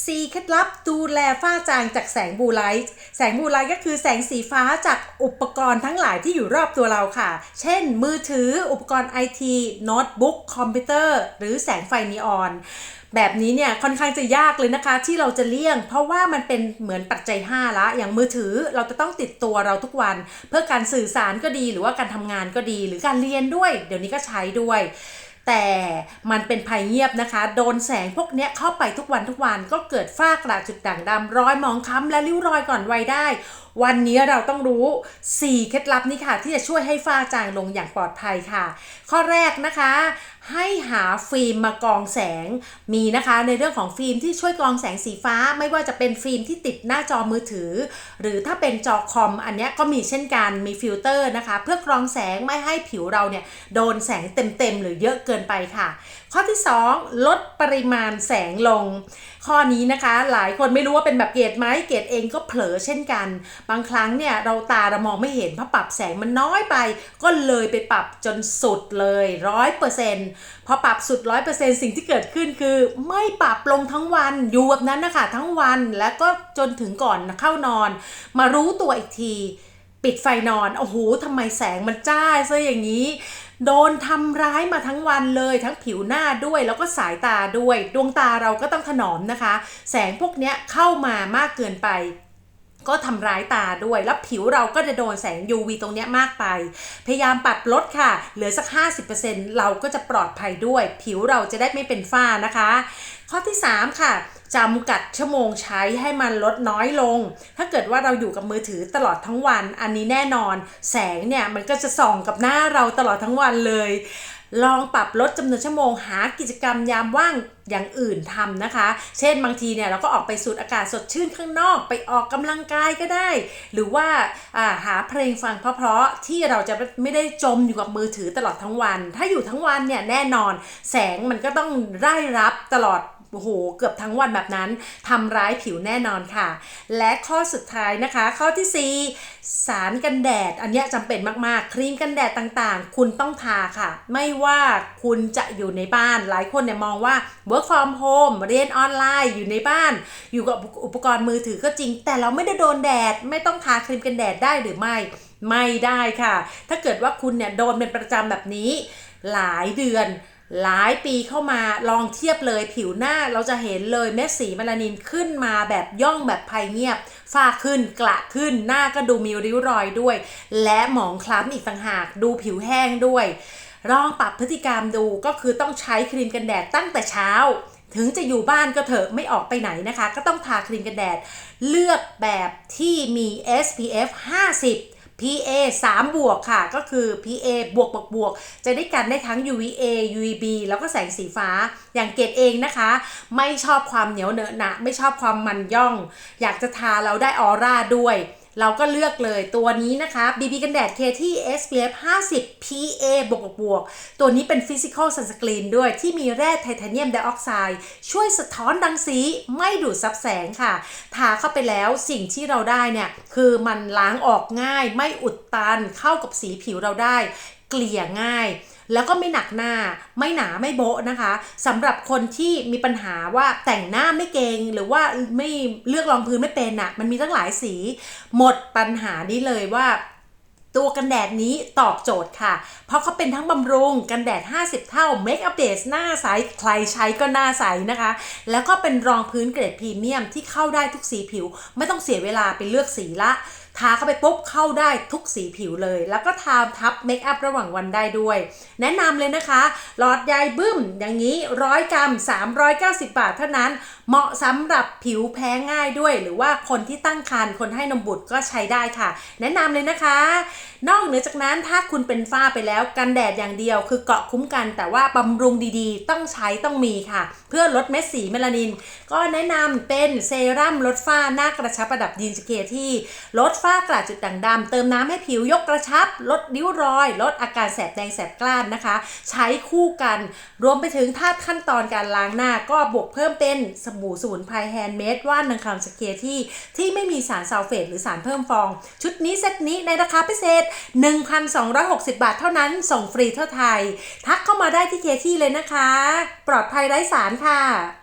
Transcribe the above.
4เคล็ดลับดูแลฝ้าจางจากแสงบูไลท์แสงบูไลท์ก็คือแสงสีฟ้าจากอุปกรณ์ทั้งหลายที่อยู่รอบตัวเราค่ะ เช่น มือถืออุปกรณ์ไอทีโน้ตบุ๊กคอมพิวเตอร์ หรือแสงไฟนีออนแบบนี้เนี่ยค่อนข้างจะยากเลยนะคะ ที่เราจะเลี่ยง เพราะว่ามันเป็นเหมือนปัจจัย 5 ละ อย่างมือถือเราจะต้องติดตัวเราทุกวัน เพื่อการสื่อสารก็ดี หรือว่าการทำงานก็ดี หรือการเรียนด้วย เดี๋ยวนี้ก็ใช้ด้วย แต่มันเป็นภัยเงียบนะคะ โดนแสงพวกเนี้ยเข้าไปทุกวันทุกวันก็เกิดฝ้ากระจุดด่างดำรอยมองค้ำและริ้วรอยก่อนวัยได้วันนี้เราต้องรู้ 4 เคล็ดลับนี้ค่ะ ที่จะช่วยให้ฝ้าจางลงอย่างปลอดภัยค่ะ ข้อแรกนะคะ ให้หาฟิล์มมากรองแสงมีนะคะในเรื่องของฟิล์มที่ช่วยกรองแสงสีฟ้า ไม่ว่าจะเป็นฟิล์มที่ติดหน้าจอมือถือ หรือถ้าเป็นจอคอมอันนี้ก็มีเช่นกันมีฟิลเตอร์นะคะ เพื่อกรองแสงไม่ให้ผิวเราเนี่ยโดนแสงเต็มๆหรือเยอะเกินไปค่ะ ข้อที่ 2 ลดปริมาณแสงลง ข้อนี้นะคะหลายคนไม่รู้ว่าเป็นแบบเกรดไหมเกรดเองก็เผลอเช่นกันบางครั้งเนี่ยเราตาเรามองไม่เห็นเพราะปรับแสงมันน้อยไป ก็เลยไปปรับจนสุดเลยร้อยเปอร์เซ็นต์พอปรับสุดร้อยเปอร์เซ็นต์สิ่งที่เกิดขึ้นคือ ไม่ปรับลงทั้งวันอยู่แบบนั้นนะคะทั้งวันแล้วก็จนถึงก่อนเข้านอน มารู้ตัวอีกทีปิดไฟนอน โอ้โหทำไมแสงมันจ้าซะอย่างนี้ โดนทำร้ายมาทั้งวันเลย ทั้งผิวหน้าด้วย แล้วก็สายตาด้วย ดวงตาเราก็ต้องถนอมนะคะ แสงพวกนี้เข้ามามากเกินไป ก็ทำร้ายตาด้วย แล้วผิวเราก็จะโดนแสง UV ตรงนี้มากไป พยายามปรับลดค่ะ เหลือสัก 50%เราก็จะปลอดภัยด้วย ผิวเราจะได้ไม่เป็นฝ้านะคะ ข้อที่ 3 ค่ะจำกัดชั่วโมงใช้ให้มันลดน้อยลง ถ้าเกิดว่าเราอยู่กับมือถือตลอดทั้งวัน อันนี้แน่นอน แสงเนี่ยมันก็จะส่องกับหน้าเราตลอดทั้งวันเลย ลองปรับลดจำนวนชั่วโมงหากิจกรรมยามว่างอย่างอื่นทำนะคะ เช่นบางทีเนี่ยเราก็ออกไปสูดอากาศสดชื่นข้างนอกไปออกกำลังกายก็ได้ หรือว่าาหาเพลงฟังเพราะๆที่เราจะไม่ได้จมอยู่กับมือถือตลอดทั้งวัน ถ้าอยู่ทั้งวันเนี่ยแน่นอนแสงมันก็ต้องได้รับตลอด โอ้โห เกือบทั้งวันแบบนั้นทำร้ายผิวแน่นอนค่ะ และข้อสุดท้ายนะคะ ข้อที่ 4 สารกันแดด อันนี้จำเป็นมากๆ ครีมกันแดดต่างๆ คุณต้องทาค่ะ ไม่ว่าคุณจะอยู่ในบ้าน หลายคนเนี่ยมองว่า work from home เรียนออนไลน์ อยู่ในบ้าน อยู่กับอุปกรณ์มือถือก็จริง แต่เราไม่ได้โดนแดด ไม่ต้องทาครีมกันแดดได้หรือไม่ ไม่ได้ค่ะ ถ้าเกิดว่าคุณเนี่ยโดนเป็นประจำแบบนี้หลายเดือน หลายปีเข้ามาลองเทียบเลยผิวหน้าเราจะเห็นเลยเม็ดสีเมลานินขึ้นมาแบบย่องแบบภัยเงียบฝ้าขึ้นกระขึ้นหน้าก็ดูมีริ้วรอยด้วย และหมองคล้ำอีกต่างหากดูผิวแห้งด้วยลองปรับพฤติกรรมดูก็คือต้องใช้ครีมกันแดดตั้งแต่เช้า ถึงจะอยู่บ้านก็เถอะไม่ออกไปไหนนะคะ ก็ต้องทาครีมกันแดด เลือกแบบที่มี SPF 50 PA 3 บวกค่ะ ก็คือ PA บวกบวกบวกจะได้กันได้ทั้ง UVA UVB แล้วก็แสงสีฟ้า อย่างเกดเองนะคะ ไม่ชอบความเหนียวเหนอะหนะ ไม่ชอบความมันย่อง อยากจะทาเราได้ออร่าด้วย เราก็เลือกเลยตัวนี้นะคะ BB กันแดด KT SPF 50 PA บวกบวก ตัวนี้เป็น Physical Sunscreen ด้วยที่มีแร่ไทเทเนียมไดออกไซด์ช่วยสะท้อนรังสีไม่ดูดซับแสงค่ะ ทาเข้าไปแล้วสิ่งที่เราได้เนี่ย คือมันล้างออกง่ายไม่อุดตันเข้ากับสีผิวเราได้ เกลี่ยง่าย แล้วก็ไม่หนักหน้าไม่หนาไม่โบะนะคะสำหรับคนที่มีปัญหาว่าแต่งหน้าไม่เก่งหรือว่าไม่เลือกรองพื้นไม่เป็นอะ่ะ มันมีตั้งหลายสี หมดปัญหานี้เลยว่าตัวกันแดดนี้ตอบโจทย์ค่ะ เพราะเขาเป็นทั้งบำรุงกันแดด 50 เท่าเมคอัพเบสหน้าใส ใครใช้ก็หน้าใสนะคะ แล้วก็เป็นรองพื้นเกรดพรีเมียมที่เข้าได้ทุกสีผิว ไม่ต้องเสียเวลาไปเลือกสีละ ทาเข้าไปปุ๊บเข้าได้ทุกสีผิวเลย แล้วก็ทาทับเมคอัพระหว่างวันได้ด้วย แนะนำเลยนะคะ หลอดใยบึ้ม อย่างนี้ร้อยกรัม 390 บาทเท่านั้น เหมาะสำหรับผิวแพ้ง่ายด้วย หรือว่าคนที่ตั้งครรภ์คนให้นมบุตรก็ใช้ได้ค่ะ แนะนำเลยนะคะ นอกเหนือจากนั้นถ้าคุณเป็นฝ้าไปแล้วกันแดดอย่างเดียว คือเกาะคุ้มกัน แต่ว่าบำรุงดีๆ ต้องใช้ต้องมีค่ะ เพื่อลดเม็ดสีเมลานิน ก็แนะนำเป็นเซรั่มลดฝ้าหน้ากระชับประดับยีนสเคที่ลดฝ้ากระจุดด่างดำเติมน้ำให้ผิวยกกระชับ ลดริ้วรอย ลดอาการแสบแดงแสบกล้านนะคะ ใช้คู่กัน รวมไปถึงถ้าขั้นตอนการล้างหน้าก็บวกเพิ่มเป็นสบู่สมุนไพรแฮนด์เมดว่านนางคำสเคที่ที่ไม่มีสารซัลเฟตหรือสารเพิ่มฟอง ชุดนี้เซตนี้ในราคาพิเศษ 1,260 บาทเท่านั้น ส่งฟรีทั่วไทย ทักเข้ามาได้ที่เคที่เลยนะคะ ปลอดภัยไร้สารค่ะ